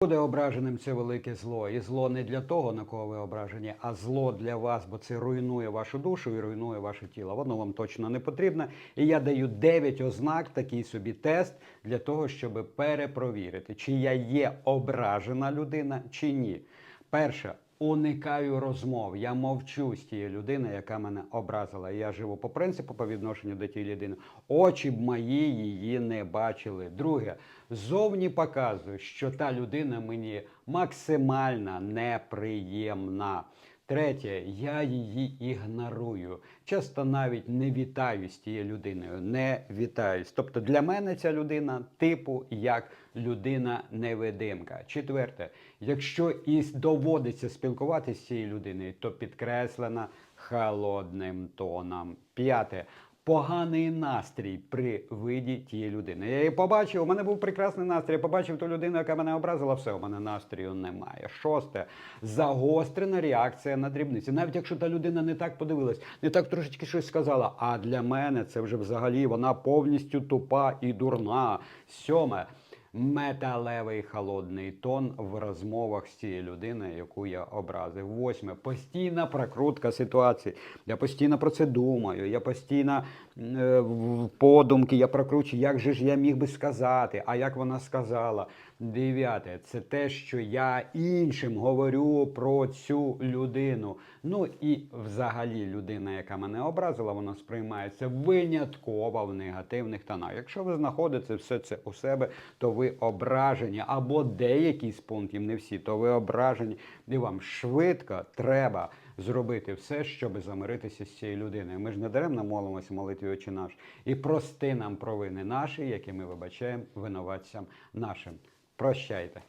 Буде ображеним це велике зло. І зло не для того, на кого ви ображені, а зло для вас, бо це руйнує вашу душу і руйнує ваше тіло. Воно вам точно не потрібно. І я даю 9 ознак, такий собі тест для того, щоб перепровірити, чи я є ображена людина, чи ні. Перше. Уникаю розмов. Я мовчу з тією людиною, яка мене образила. Я живу по принципу по відношенню до тієї людини. Очі б мої її не бачили. Друге, зовні показую, що та людина мені максимально неприємна. Третє, я її ігнорую. Часто навіть не вітаю з тією людиною. Не вітаюсь. Тобто для мене ця людина типу як людина-невидимка. Четверте, якщо і доводиться спілкуватися з цією людиною, то підкреслена холодним тоном. П'яте. Поганий настрій при виді тієї людини. Я її побачив, у мене був прекрасний настрій. Я побачив ту людину, яка мене образила, все, у мене настрію немає. Шосте. Загострена реакція на дрібниці. Навіть якщо та людина не так подивилась, не так трошечки щось сказала. А для мене це вже взагалі вона повністю тупа і дурна. Сьоме. Металевий холодний тон в розмовах з цією людиною, яку я образив. Восьме. Постійна прокрутка ситуації. Я постійно про це думаю. Я постійно е, в подумки, я прокручую, як же ж я міг би сказати, а як вона сказала. Дев'яте, це те, що я іншим говорю про цю людину. Ну і взагалі людина, яка мене образила, вона сприймається винятково в негативних тонах. Якщо ви знаходите все це у себе, то ви ображені, або деякі з пунктів, не всі, то ви ображені, і вам швидко треба зробити все, щоб замиритися з цією людиною. Ми ж не даремно молимося молитві очі наш. І прости нам провини наші, які ми вибачаємо винуватцям нашим. Прощайте.